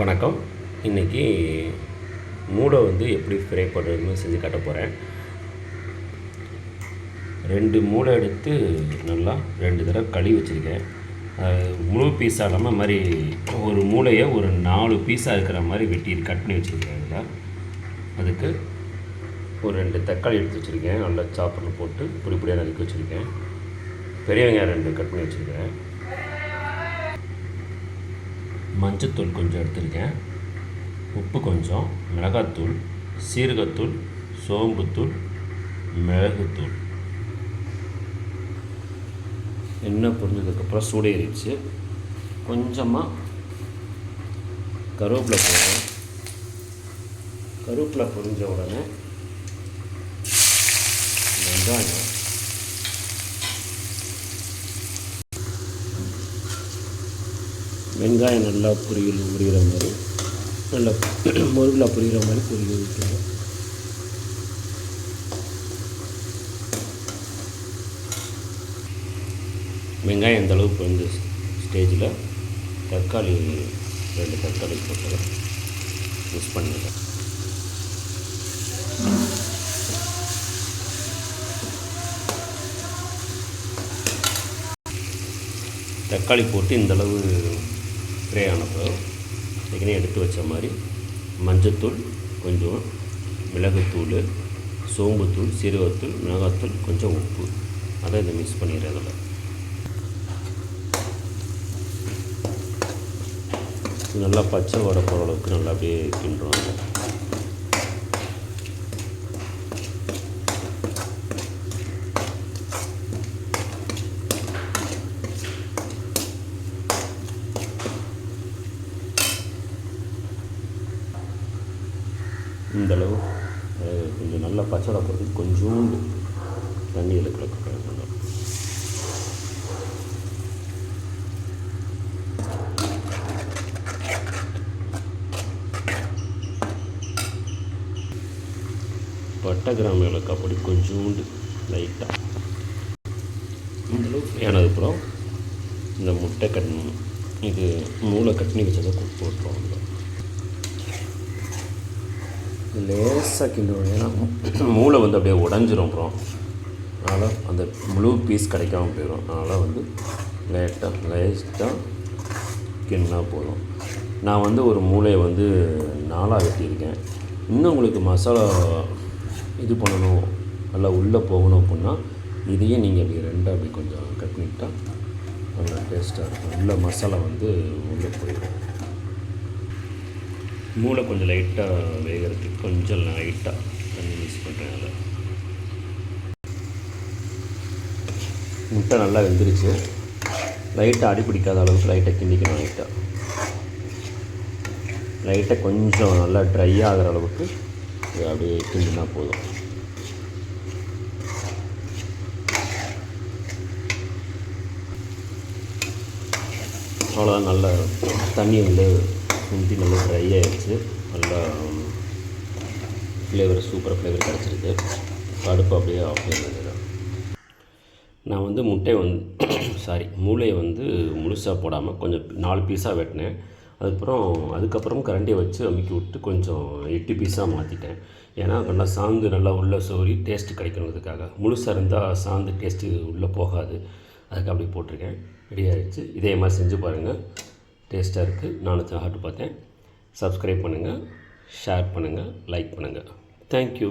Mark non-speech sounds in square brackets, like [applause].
வணக்கம். இன்றைக்கி மூடை வந்து எப்படி ஃப்ரை பண்ணுறதுன்னு செஞ்சு காட்ட போகிறேன் ரெண்டு மூடை எடுத்து நல்லா ரெண்டு தடவை கழுவி வச்சுருக்கேன். முழு பீஸாக இல்லாமல் மாதிரி ஒரு மூளையை ஒரு நாலு பீஸாக இருக்கிற மாதிரி வெட்டி கட் பண்ணி வச்சுருக்கேன் இதில் அதுக்கு ஒரு ரெண்டு தக்காளி எடுத்து வச்சுருக்கேன். நல்லா சாப்பிட்ல போட்டு பொடி பொடியாக நறுக்கி வச்சுருக்கேன். பெரிய வெங்காயம் ரெண்டு கட் பண்ணி வச்சுருக்கேன். மஞ்சத்தூள் கொஞ்சம் எடுத்திருக்கேன். உப்பு கொஞ்சம் மிளகாத்தூள் சீரகத்தூள் சோம்புத்தூள் மிளகுத்தூள். எண்ணெய் பொரிஞ்சதுக்கப்புறம் சூடேறிடுச்சு கொஞ்சமாக கருவேப்பிலை போடுறேன். கருவேப்பிலை பொரிஞ்ச உடனே வெங்காயம் வெங்காயம் நல்லா பொரியல் உரிகிற மாதிரி நல்லா [clears throat] முருகில் பொரிகிற மாதிரி பொரியல் விட்டுருவோம் வெங்காயம் இந்த அளவுக்கு வந்து ஸ்டேஜில் தக்காளி ரெண்டு தக்காளி போட்டு மிக்ஸ் பண்ணிடலாம் தக்காளி போட்டு இந்தளவு ஸ்ப்ரே ஆனப்போ ஏற்கனவே எடுத்து வச்ச மாதிரி மஞ்சத்தூள் கொஞ்சம் மிளகுத்தூள் சோம்புத்தூள் சீரகத்தூள் மிளகாத்தூள் கொஞ்சம் உப்பு. அதை இதை மிக்ஸ் பண்ணிடுறேன் அதில் நல்லா பச்சை வர போகிற அளவுக்கு நல்லா அப்படியே கிண்டுவாங்க இந்தளவு கொஞ்சம் நல்லா பச்சை போகிறதுக்கு கொஞ்சோண்டு தண்ணியில் கலக்க பட்டை கிராம ஏலக்காய் பொடி கொஞ்சோண்டு லைட்டாக இந்தளவு ஆனதுக்கப்புறம் இந்த முட்டை கட் இது மூளை கட்டினி வச்சதை போட்டுருவோம் லேசாக கிண்டுவோம் ஏன்னா மூளை வந்து அப்படியே உடஞ்சிரும் அப்புறம் அதனால் அந்த முழு பீஸ் கிடைக்காம போயிடும் அதனால் வந்து லேட்டாக லேஸ்ட்டாக கிண்டினா போதும். நான் வந்து ஒரு மூளையை வந்து நாளாக வெட்டியிருக்கேன். இன்னும் உங்களுக்கு மசாலா இது பண்ணணும் நல்லா உள்ளே போகணும் அப்படின்னா இதையே நீங்கள் அப்படி ரெண்டாக அப்படி கொஞ்சம் கட் பண்ணிக்கிட்டால் நல்லா டேஸ்ட்டாக இருக்கும். உள்ள மசாலா வந்து உள்ளே போயிடும் மூளை கொஞ்சம் லைட்டாக வேகிறதுக்கு கொஞ்சம் லைட்டாக தண்ணி யூஸ் பண்ணுறேன் அதில் முட்டை நல்லா வெந்துருச்சு. லைட்டாக அடி பிடிக்காத அளவுக்கு லைட்டாக கிண்டிக்கணும் லைட்டாக லைட்டாக கொஞ்சம் நல்லா ட்ரை ஆகிற அளவுக்கு அப்படியே கிண்டினா போதும். அவ்வளோதான் நல்லா தண்ணி வந்து முந்தி நல்லா ட்ரை ஆகிடுச்சு நல்லா ஃப்ளேவர் சூப்பர் ஃப்ளேவர் கிடச்சிருக்கு. அடுப்பு அப்படியே ஆஃப் பண்ணிடுறேன் நான் வந்து முட்டை வந்து சாரி [coughs] மூளையை வந்து முழுசாக போடாமல் கொஞ்சம் நாலு பீஸாக வெட்டினேன். அதுக்கப்புறம் அதுக்கப்புறம் கரண்டியை வச்சு அமுக்கி விட்டு கொஞ்சம் எட்டு பீஸாக மாற்றிட்டேன் ஏன்னா நல்லா சாந்து நல்லா உள்ளே சோறி டேஸ்ட்டு கிடைக்கணுங்கிறதுக்காக முழுசாக இருந்தால் சாந்து டேஸ்ட்டு உள்ளே போகாது. அதுக்கு அப்படி போட்டிருக்கேன். ரெடி ஆகிடுச்சு இதே மாதிரி செஞ்சு பாருங்கள் டேஸ்ட்டாக இருக்குது நானும் சாப்பிட்டு பார்த்தேன். சப்ஸ்கிரைப் பண்ணுங்கள் ஷேர் பண்ணுங்கள் லைக் பண்ணுங்கள் தேங்க்யூ